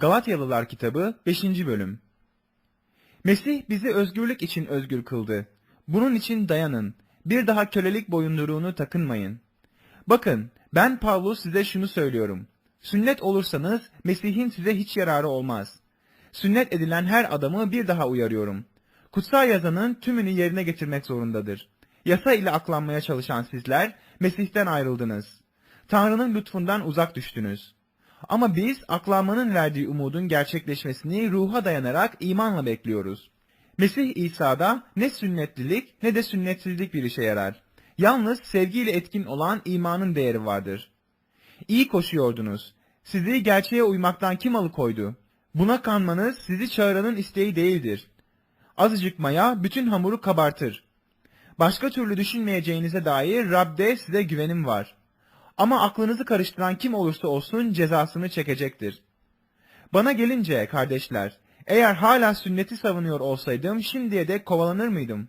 Galatyalılar kitabı 5. bölüm Mesih bizi özgürlük için özgür kıldı. Bunun için dayanın. Bir daha kölelik boyunduruğunu takınmayın. Bakın, ben Pavlus size şunu söylüyorum. Sünnet olursanız Mesih'in size hiç yararı olmaz. Sünnet edilen her adamı bir daha uyarıyorum. Kutsal yazanın tümünü yerine getirmek zorundadır. Yasa ile aklanmaya çalışan sizler Mesih'ten ayrıldınız. Tanrı'nın lütfundan uzak düştünüz. Ama biz aklanmanın verdiği umudun gerçekleşmesini ruha dayanarak imanla bekliyoruz. Mesih İsa'da ne sünnetlilik ne de sünnetsizlik bir işe yarar. Yalnız sevgiyle etkin olan imanın değeri vardır. İyi koşuyordunuz. Sizi gerçeğe uymaktan kim alıkoydu? Buna kanmanız sizi çağıranın isteği değildir. Azıcık maya bütün hamuru kabartır. Başka türlü düşünmeyeceğinize dair Rab'de size güvenim var. Ama aklınızı karıştıran kim olursa olsun cezasını çekecektir. Bana gelince kardeşler, eğer hala sünneti savunuyor olsaydım şimdiye dek kovalanır mıydım?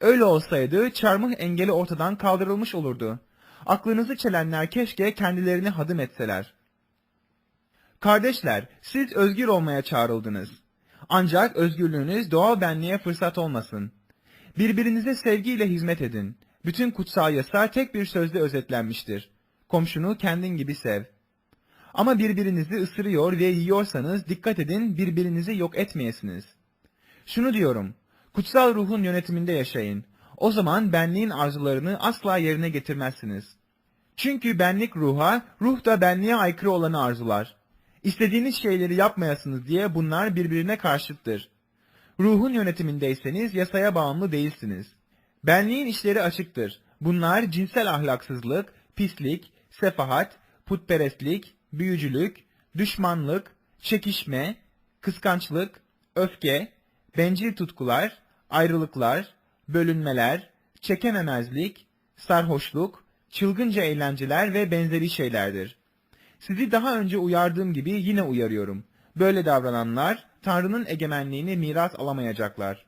Öyle olsaydı çarmıh engeli ortadan kaldırılmış olurdu. Aklınızı çelenler keşke kendilerini hadım etseler. Kardeşler, siz özgür olmaya çağrıldınız. Ancak özgürlüğünüz doğal benliğe fırsat olmasın. Birbirinize sevgiyle hizmet edin. Bütün kutsal yasa tek bir sözde özetlenmiştir. Komşunu kendin gibi sev. Ama birbirinizi ısırıyor ve yiyorsanız dikkat edin birbirinizi yok etmeyesiniz. Şunu diyorum, kutsal ruhun yönetiminde yaşayın. O zaman benliğin arzularını asla yerine getirmezsiniz. Çünkü benlik ruha, ruh da benliğe aykırı olanı arzular. İstediğiniz şeyleri yapmayasınız diye bunlar birbirine karşıttır. Ruhun yönetimindeyseniz yasaya bağımlı değilsiniz. Benliğin işleri açıktır. Bunlar cinsel ahlaksızlık, pislik, sefahat, putperestlik, büyücülük, düşmanlık, çekişme, kıskançlık, öfke, bencil tutkular, ayrılıklar, bölünmeler, çekememezlik, sarhoşluk, çılgınca eğlenceler ve benzeri şeylerdir. Sizi daha önce uyardığım gibi yine uyarıyorum. Böyle davrananlar Tanrı'nın egemenliğini miras alamayacaklar.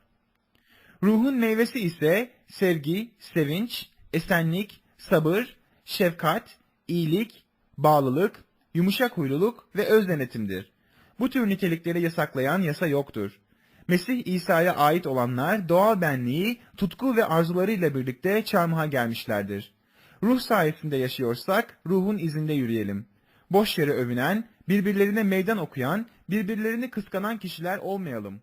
Ruhun meyvesi ise sevgi, sevinç, esenlik, sabır, şefkat, iyilik, bağlılık, yumuşak huyluluk ve öz denetimdir. Bu tür nitelikleri yasaklayan yasa yoktur. Mesih İsa'ya ait olanlar doğal benliği, tutku ve arzularıyla birlikte çarmıha gelmişlerdir. Ruh sayesinde yaşıyorsak ruhun izinde yürüyelim. Boş yere övünen, birbirlerine meydan okuyan, birbirlerini kıskanan kişiler olmayalım.